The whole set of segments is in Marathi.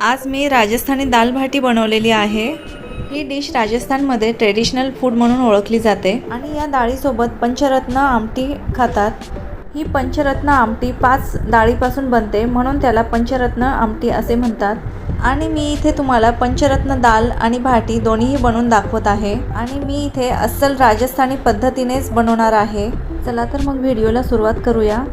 आज मी राजस्थानी दाल भाटी बनवलेली आहे. ही डिश राजस्थानमध्ये ट्रेडिशनल फूड म्हणून ओळखली जाते. आणि या डाळीसोबत पंचरत्न आमटी खातात. ही पंचरत्न आमटी पाच डाळीपासून बनते म्हणून त्याला पंचरत्न आमटी असे म्हणतात. आणि मी इथे तुम्हाला पंचरत्न दाल आणि भाटी दोन्हीही बनवून दाखवत आहे. आणि मी इथे अस्सल राजस्थानी पद्धतीनेच बनवणार आहे. चला तर मग व्हिडिओला सुरुवात करूया.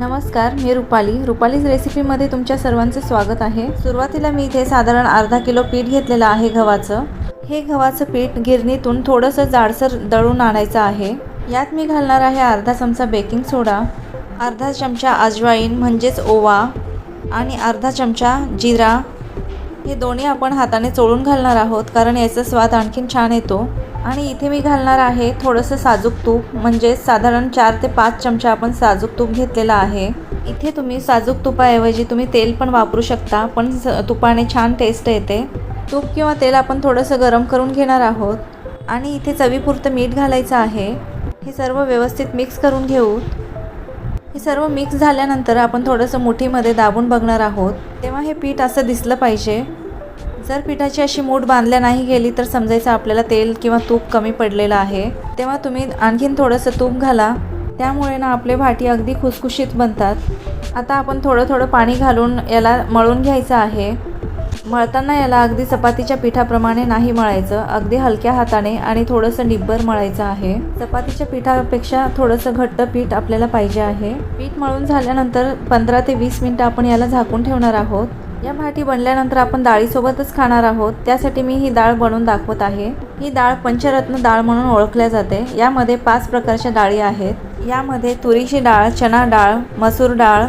नमस्कार मी रुपाली. रुपालीज रेसिपीमध्ये तुमच्या सर्वांचे स्वागत आहे. सुरुवातीला मी इथे साधारण अर्धा किलो पीठ घेतलेलं आहे गव्हाचं. हे गव्हाचं पीठ गिरणीतून थोडंसं जाडसर दळून आणायचं आहे. यात मी घालणार आहे अर्धा चमचा बेकिंग सोडा अर्धा चमचा अजवाईन म्हणजेच ओवा आणि अर्धा चमचा जिरा हे दोन्ही आपण हाताने चोळून घालणार आहोत कारण याचा स्वाद आणखीन छान येतो. आणि इथे मी घालणार आहे थोडंसं साजूक तूप म्हणजे साधारण चार ते पाच चमचा आपण साजूक तूप घेतलेला आहे. इथे तुम्ही साजूक तुपाऐवजी तुम्ही तेल पण वापरू शकता पण स- तुपाने छान टेस्ट येते. तूप किंवा तेल आपण थोडंसं गरम करून घेणार आहोत. आणि इथे चवीपुरतं मीठ घालायचं आहे. हे सर्व व्यवस्थित मिक्स करून घेऊ हे सर्व मिक्स झाल्यानंतर आपण थोडंसं मुठीमध्ये दाबून बघणार आहोत. तेव्हा हे पीठ असं दिसलं पाहिजे. जर पिठाची अशी मूठ बांधल्या नाही गेली तर समजायचं आपल्याला तेल किंवा तूप कमी पडलेलं आहे. तेव्हा तुम्ही आणखीन थोडंसं तूप घाला. त्यामुळे ना आपले भाटी अगदी खुसखुशीत बनतात. आता आपण थोडं थोडं पाणी घालून याला मळून घ्यायचं आहे. मळताना याला अगदी चपातीच्या पिठाप्रमाणे नाही मळायचं अगदी हलक्या हाताने आणि थोडंसं निब्बर मळायचं आहे. चपातीच्या पिठापेक्षा थोडंसं घट्ट पीठ आपल्याला पाहिजे आहे. पीठ मळून झाल्यानंतर पंधरा ते वीस मिनटं आपण याला झाकून ठेवणार आहोत. या भाटी बनल्यानंतर आपण डाळीसोबतच खाणार आहोत. त्यासाठी मी ही डाळ बनवून दाखवत आहे. ही डाळ पंचरत्न डाळ म्हणून ओळखल्या जाते. यामध्ये पाच प्रकारच्या डाळी आहेत. यामध्ये तुरीची डाळ चणा डाळ मसूर डाळ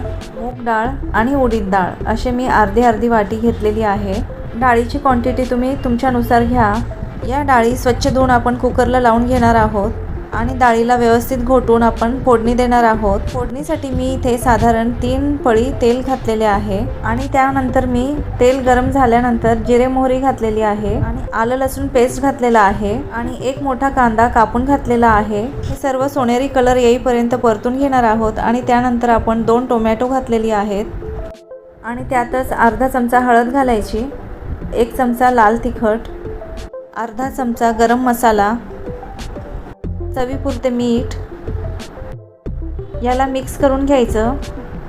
मूग डाळ आणि उडीद डाळ असे मी अर्धी अर्धी वाटी घेतलेली आहे. डाळीची क्वांटिटी तुम्ही तुमच्यानुसार घ्या. या डाळी स्वच्छ धुवून आपण कुकरला लावून घेणार आहोत. आणि डाळीला व्यवस्थित घोटून आपण फोडणी देणार आहोत. फोडणीसाठी मी इथे साधारण तीन पळी तेल घातलेले आहे आणि त्यानंतर मी तेल गरम झाल्यानंतर जिरे मोहरी घातलेली आहे आणि आलं लसूण पेस्ट घातलेला आहे आणि एक मोठा कांदा कापून घातलेला आहे. हे सर्व सोनेरी कलर येईपर्यंत परतून घेणार आहोत आणि त्यानंतर आपण दोन टोमॅटो घातलेली आहेत. आणि त्यातच अर्धा चमचा हळद घालायची एक चमचा लाल तिखट अर्धा चमचा गरम मसाला चवीपुरते मीठ. याला मिक्स करून घ्यायचं.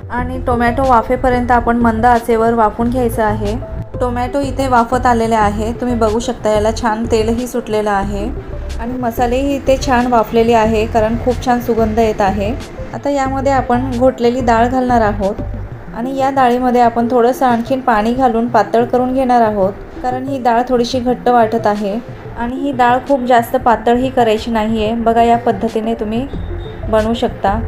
आणि टोमॅटो वाफेपर्यंत आपण मंद आचेवर वाफून घ्यायचं आहे. टोमॅटो इथे वाफत आलेले आहे. तुम्ही बघू शकता याला छान तेलही सुटलेलं आहे. आणि मसालेही इथे छान वाफलेले आहे कारण खूप छान सुगंध येत आहे. आता यामध्ये आपण घोटलेली डाळ घालणार आहोत. आणि या डाळीमध्ये आपण थोडंसं आणखीन पाणी घालून पातळ करून घेणार आहोत. कारण ही डाळ थोडीशी घट्ट वाटत आहे. आणि ही डाळ खूप जास्त पातळही करायची नाही आहे बघा या पद्धतीने तुम्ही बनवू शकता.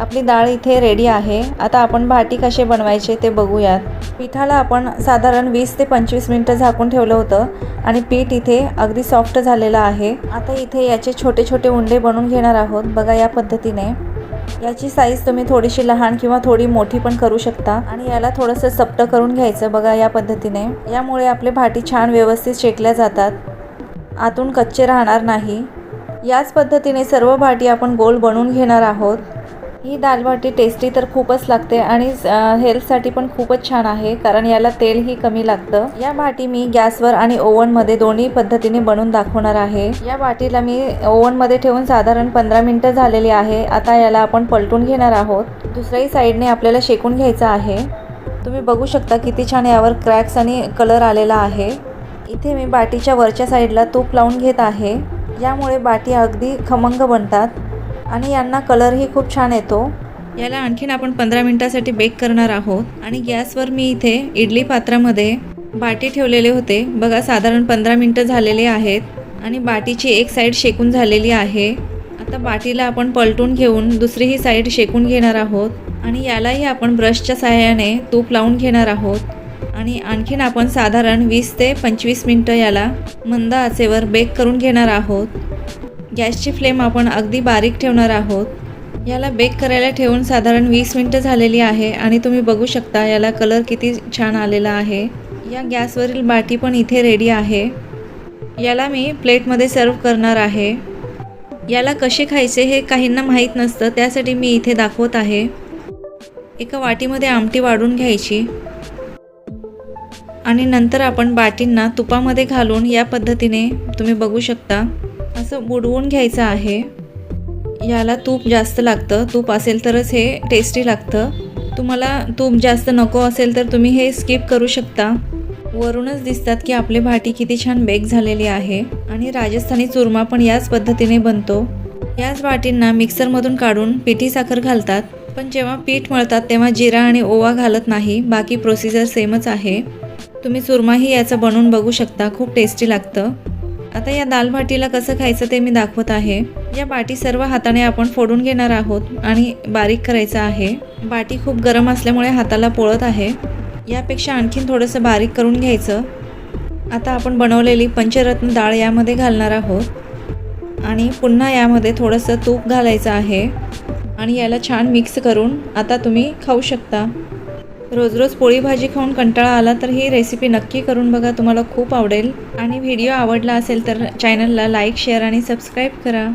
आपली डाळ इथे रेडी आहे. आता आपण भाटी कसे बनवायचे ते बघूयात. पिठाला आपण साधारण वीस ते पंचवीस मिनटं झाकून ठेवलं होतं आणि पीठ इथे अगदी सॉफ्ट झालेलं आहे. आता इथे याचे छोटे छोटे उंडे बनवून घेणार आहोत. बघा या पद्धतीने. याची साईज तुम्ही थोडीशी लहान किंवा थोडी मोठी पण करू शकता. आणि याला थोडंसं सपटं करून घ्यायचं बघा या पद्धतीने. यामुळे आपले भाटी छान व्यवस्थित शेकल्या जातात. आतून कच्चे राहणार नाही. याच पद्धतीने सर्व भाटी आपण गोल बनवून घेणार आहोत. ही दालबाटी टेस्टी तर खूपच लागते आणि हेल्थसाठी पण खूपच छान आहे कारण याला तेलही कमी लागतं. या भाटी मी गॅसवर आणि ओव्हनमध्ये दोन्ही पद्धतीने बनवून दाखवणार आहे. या भाटीला मी ओव्हनमध्ये ठेवून साधारण पंधरा मिनटं झालेली आहे. आता याला आपण पलटून घेणार आहोत. दुसऱ्याही साईडने आपल्याला शेकून घ्यायचं आहे. तुम्ही बघू शकता किती छान यावर क्रॅक्स आणि कलर आलेला आहे. इथे मी बाटीच्या वरच्या साईडला तूप लावून घेत आहे. यामुळे बाटी अगदी खमंग बनतात आणि यांना कलरही खूप छान येतो. याला आणखीन आपण पंधरा मिनटासाठी बेक करणार आहोत आणि गॅसवर मी इथे इडली पात्रामध्ये बाटी ठेवलेले होते. बघा साधारण पंधरा मिनटं झालेले आहेत आणि बाटीची एक साईड शेकून झालेली आहे. आता बाटीला आपण पलटून घेऊन दुसरीही साईड शेकून घेणार आहोत आणि यालाही आपण ब्रशच्या सहाय्याने तूप लावून घेणार आहोत. आणि आणखीन आपण साधारण वीस ते पंचवीस मिनटं याला मंद आचेवर बेक करून घेणार आहोत. गॅसची फ्लेम आपण अगदी बारीक ठेवणार आहोत. याला बेक करायला ठेवून साधारण वीस मिनटं झालेली आहे आणि तुम्ही बघू शकता याला कलर किती छान आलेला आहे. या गॅसवरील बाटी पण इथे रेडी आहे. याला मी प्लेटमध्ये सर्व करणार आहे. याला कसे खायचे हे काहींना माहीत नसतं त्यासाठी मी इथे दाखवत आहे. एका वाटीमध्ये आमटी वाढून घ्यायची. आणि नंतर आपण बाटींना तुपामध्ये घालून या पद्धतीने तुम्ही बघू शकता. असं बुडवून घ्यायचं आहे. याला तूप जास्त लागतं. तूप असेल तरच हे टेस्टी लागतं. तुम्हाला तूप जास्त नको असेल तर तुम्ही हे स्किप करू शकता. वरूनच दिसतात की आपली भाटी किती छान बेक झालेली आहे आणि राजस्थानी चुरमा पण याच पद्धतीने बनतो. याच भाटींना मिक्सरमधून काढून पिठी साखर घालतात. पण जेव्हा पीठ मळतात तेव्हा जिरा आणि ओवा घालत नाही. बाकी प्रोसिजर सेमच आहे. तुम्ही सुरमाही याचं बनवून बघू शकता खूप टेस्टी लागतं. आता या दाल भाटीला कसं खायचं ते मी दाखवत आहे. या बाटी सर्व हाताने आपण फोडून घेणार आहोत आणि बारीक करायचं आहे. बाटी खूप गरम असल्यामुळे हाताला पोळत आहे. यापेक्षा आणखीन थोडंसं बारीक करून घ्यायचं. आता आपण बनवलेली पंचरत्न डाळ यामध्ये घालणार आहोत. आणि पुन्हा यामध्ये थोडंसं तूप घालायचं आहे. आणि याला छान मिक्स करून आता तुम्ही खाऊ शकता. रोज रोज पोळी भाजी खाऊन कंटाळा आला तर ही रेसिपी नक्की करून बघा तुम्हाला खूप आवडेल. आणि व्हिडिओ आवडला असेल तर चॅनलला लाईक शेअर आणि सबस्क्राईब करा.